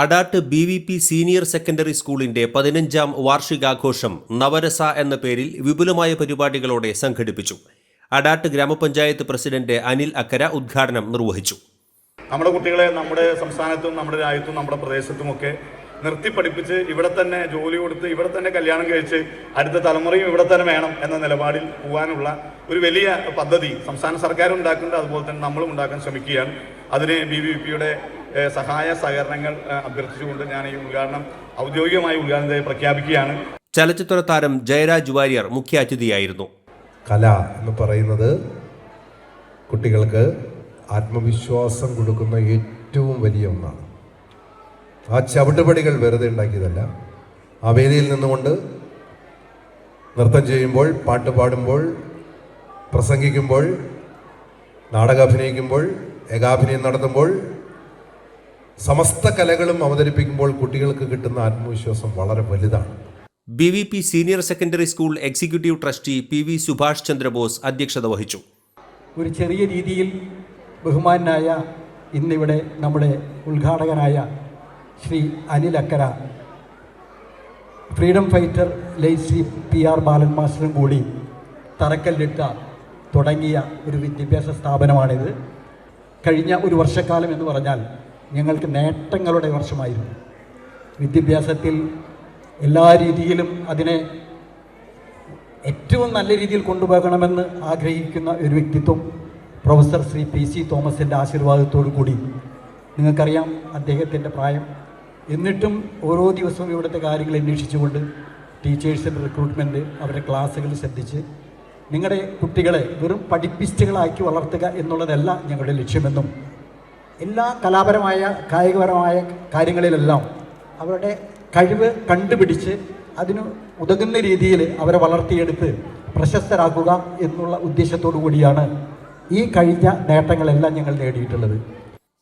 Adat B V P senior secondary സ്കൂളിന്റെ പതിനഞ്ചാം വാർഷികാഘോഷം നവരസ എന്ന പേരിൽ വിപുലമായ പരിപാടികളോടെ സംഘടിപ്പിച്ചു. അഡാട്ട് ഗ്രാമപഞ്ചായത്ത് പ്രസിഡന്റ് അനിൽ അക്കര ഉദ്ഘാടനം നിർവഹിച്ചു. നമ്മുടെ കുട്ടികളെ നമ്മുടെ സംസ്ഥാനത്തും നമ്മുടെ രാജ്യത്തും നമ്മുടെ പ്രദേശത്തുമൊക്കെ നിർത്തി പഠിപ്പിച്ച് ഇവിടെ തന്നെ ജോലി കൊടുത്ത് ഇവിടെ തന്നെ കല്യാണം കഴിച്ച് അടുത്ത തലമുറയും ഇവിടെ തന്നെ വേണം എന്ന നിലപാടിൽ പോകാനുള്ള ഒരു വലിയ പദ്ധതി സംസ്ഥാന സർക്കാർ ഉണ്ടാക്കുന്നുണ്ട്. അതുപോലെ തന്നെ നമ്മളും ഉണ്ടാക്കാൻ ശ്രമിക്കുകയാണ്. അതിന് ബി വി പിയുടെ സഹായ സഹകരണങ്ങൾ അഭ്യർത്ഥിച്ചുകൊണ്ട് ഞാൻ ഈ ഉദ്ഘാടനം ഔദ്യോഗികമായി ഉദ്ഘാടനത്തെ പ്രഖ്യാപിക്കുകയാണ്. ചലച്ചിത്ര താരം ജയരാജ് വാര്യർ മുഖ്യ അതിഥിയായിരുന്നു കല എന്ന് പറയുന്നത് കുട്ടികൾക്ക് ആത്മവിശ്വാസം കൊടുക്കുന്ന ഏറ്റവും വലിയ ഒന്നാണ്. ആ ചവിട്ടുപടികൾ വെറുതെ ഉണ്ടാക്കിയതല്ല. ആ വേദിയിൽ നിന്നുകൊണ്ട് നൃത്തം ചെയ്യുമ്പോൾ പാട്ട് പാടുമ്പോൾ പ്രസംഗിക്കുമ്പോൾ നാടകാഭിനയിക്കുമ്പോൾ ഏകാഭിനയം നടത്തുമ്പോൾ സമസ്ത കലകളും അവതരിപ്പിക്കുമ്പോൾ കുട്ടികൾക്ക് കിട്ടുന്ന ആത്മവിശ്വാസം വളരെ വലുതാണ്. B V P senior secondary school executive trustee P V Subhash Chandrabose അധ്യക്ഷത വഹിച്ചു. ഒരു ചെറിയ രീതിയിൽ ബഹുമാനായ ഇന്നിവിടെ നമ്മുടെ ഉദ്ഘാടകനായ Shri Anil Akkara freedom fighter late Shri P R Balan മാസ്റ്ററും കൂടി തറക്കല്ലിട്ട തുടങ്ങിയ ഒരു വിദ്യാഭ്യാസ സ്ഥാപനമാണിത്. കഴിഞ്ഞ ഒരു വർഷക്കാലം എന്ന് പറഞ്ഞാൽ ഞങ്ങൾക്ക് നേട്ടങ്ങളുടെ വർഷമായിരുന്നു. വിദ്യാഭ്യാസത്തിൽ എല്ലാ രീതിയിലും അതിനെ ഏറ്റവും നല്ല രീതിയിൽ കൊണ്ടുപോകണമെന്ന് ആഗ്രഹിക്കുന്ന ഒരു വ്യക്തിത്വം പ്രൊഫസർ ശ്രീ പി സി തോമസിന്റെ ആശീർവാദത്തോടു കൂടി. നിങ്ങൾക്കറിയാം അദ്ദേഹത്തിന്റെ പ്രായം. എന്നിട്ടും ഓരോ ദിവസവും ഇവിടുത്തെ കാര്യങ്ങൾ അന്വേഷിച്ചുകൊണ്ട് ടീച്ചേഴ്സിന്റെ റിക്രൂട്ട്മെന്റ് അവരുടെ ക്ലാസ്സുകൾ ശ്രദ്ധിച്ച് നിങ്ങളുടെ കുട്ടികളെ വെറും പഠിപ്പിസ്റ്റുകളാക്കി വളർത്തുക എന്നുള്ളതല്ല ഞങ്ങളുടെ ലക്ഷ്യമെന്നും എല്ലാ കലാപരമായ കായികപരമായ കാര്യങ്ങളിലെല്ലാം അവരുടെ കഴിവ് കണ്ടുപിടിച്ച് അതിന് ഉതകുന്ന രീതിയിൽ അവരെ വളർത്തിയെടുത്ത് പ്രശസ്തരാക്കുക എന്നുള്ള ഉദ്ദേശത്തോടു കൂടിയാണ് ഈ കഴിഞ്ഞ നേട്ടങ്ങളെല്ലാം ഞങ്ങൾ നേടിയിട്ടുള്ളത്.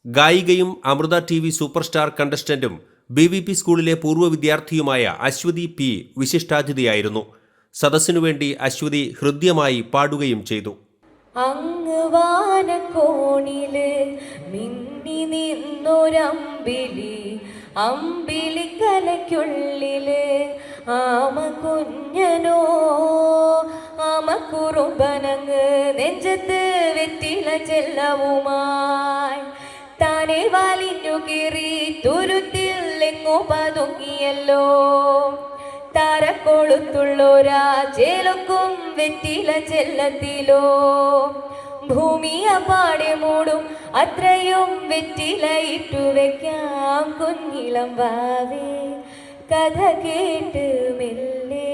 ഗായികയും Amrita T V super star കണ്ടസ്റ്റന്റും ബി വി പി സ്കൂളിലെ പൂർവ വിദ്യാർത്ഥിയുമായ അശ്വതി പി വിശിഷ്ടാതിഥിയായിരുന്നു. സദസ്സിനു വേണ്ടി അശ്വതി ഹൃദ്യമായി പാടുകയും ചെയ്തു. വാനക്കോണിൽ മിന്നി നിന്നൊരമ്പിലി അമ്പിലി കലയ്ക്കുള്ളിൽ ആമ കുഞ്ഞനോ ആമ കുറുമ്പനങ്ങ് നെഞ്ചത്ത് വെറ്റില ചെല്ലവുമായി. താനെ വാലിഞ്ഞു കീറി തുരുത്തിൽ എങ്ങോ പതുങ്ങിയല്ലോ. താരക്കൊളുത്തുള്ളോരാ രാജേലൊക്കും വെറ്റില ചെല്ലത്തിലോ. ഭൂമിയ പാടെ മൂടും അത്രയും വെറ്റില ഇട്ടു വെക്കാം കുഞ്ഞിളം വാവേ. കഥ കേട്ട് മെല്ലെ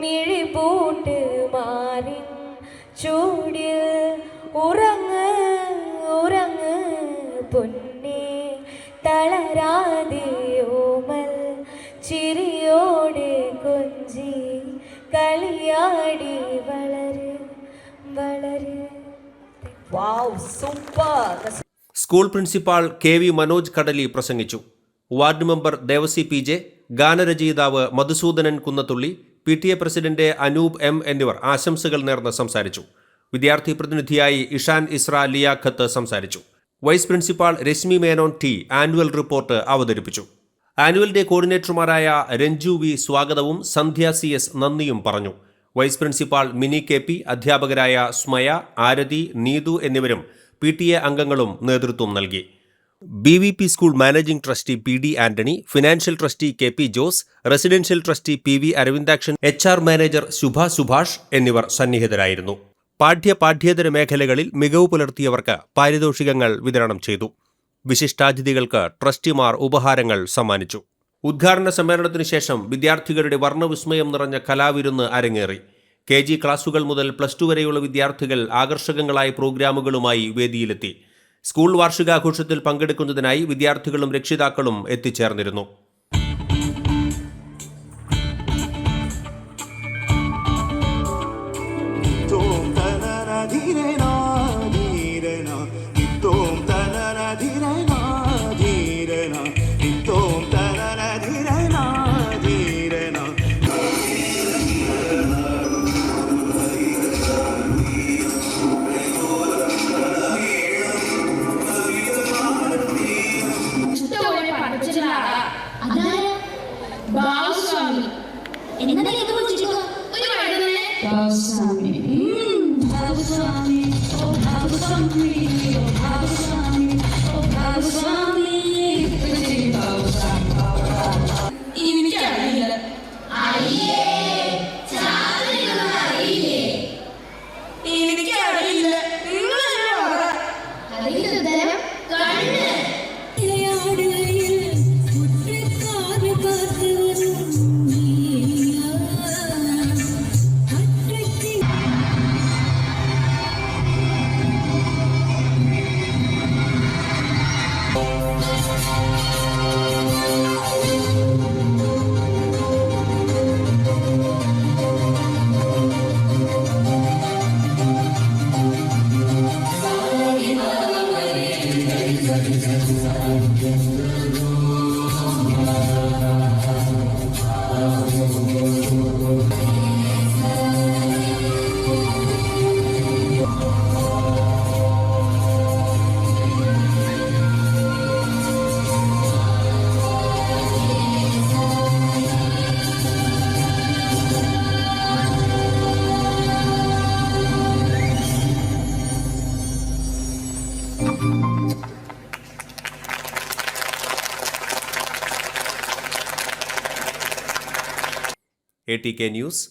മിഴി പൂട്ട് ചൂട് ഉറങ്ങ് ഉറങ്ങ് പൊന്നേ തളരാതെ കൊഞ്ചി കളിയാടി വളര് വളര്! School principal K V Manoj Kadali പ്രസംഗിച്ചു. Ward member Devasy P J ഗാനരചയിതാവ് Madhusoodanan Kunnathully P T A president Anoop M എന്നിവർ ആശംസകൾ നേർന്ന് സംസാരിച്ചു. വിദ്യാർത്ഥി പ്രതിനിധിയായി ഇഷാൻ ഇസ്ര ലിയാഖത്ത് സംസാരിച്ചു. Vice principal Reshmi Menon T annual report അവതരിപ്പിച്ചു. ആനുവൽ ഡേ കോർഡിനേറ്റർമാരായ രഞ്ജു വി സ്വാഗതവും സന്ധ്യ സി എസ് നന്ദിയും പറഞ്ഞു. Vice principal Mini K P അധ്യാപകരായ സ്മയ ആരതി നീതു എന്നിവരും പി ടി എ അംഗങ്ങളും നേതൃത്വം നൽകി. B V P school managing trustee P D Antony financial trustee K P Jose residential trustee P V Aravindakshan H R manager Shubha Subhash എന്നിവർ സന്നിഹിതരായിരുന്നു. പാഠ്യ പാഠ്യേതര മേഖലകളിൽ മികവ് പുലർത്തിയവർക്ക് പാരിതോഷികങ്ങൾ വിതരണം ചെയ്തു. വിശിഷ്ടാതിഥികൾക്ക് ട്രസ്റ്റിമാർ ഉപഹാരങ്ങൾ സമ്മാനിച്ചു. ഉദ്ഘാടന സമ്മേളനത്തിനു ശേഷം വിദ്യാർത്ഥികളുടെ വർണവിസ്മയം നിറഞ്ഞ കലാവിരുന്ന് അരങ്ങേറി. കെ ജി ക്ലാസുകൾ മുതൽ പ്ലസ് ടു വരെയുള്ള വിദ്യാർത്ഥികൾ ആകർഷകങ്ങളായ പ്രോഗ്രാമുകളുമായി വേദിയിലെത്തി. സ്കൂൾ വാർഷികാഘോഷത്തിൽ പങ്കെടുക്കുന്നതിനായി വിദ്യാർത്ഥികളും രക്ഷിതാക്കളും എത്തിച്ചേർന്നിരുന്നു. Swami, oh Bhava Swami, oh Bhava Swami, oh Bhava Swami. Boom, boom. A T K news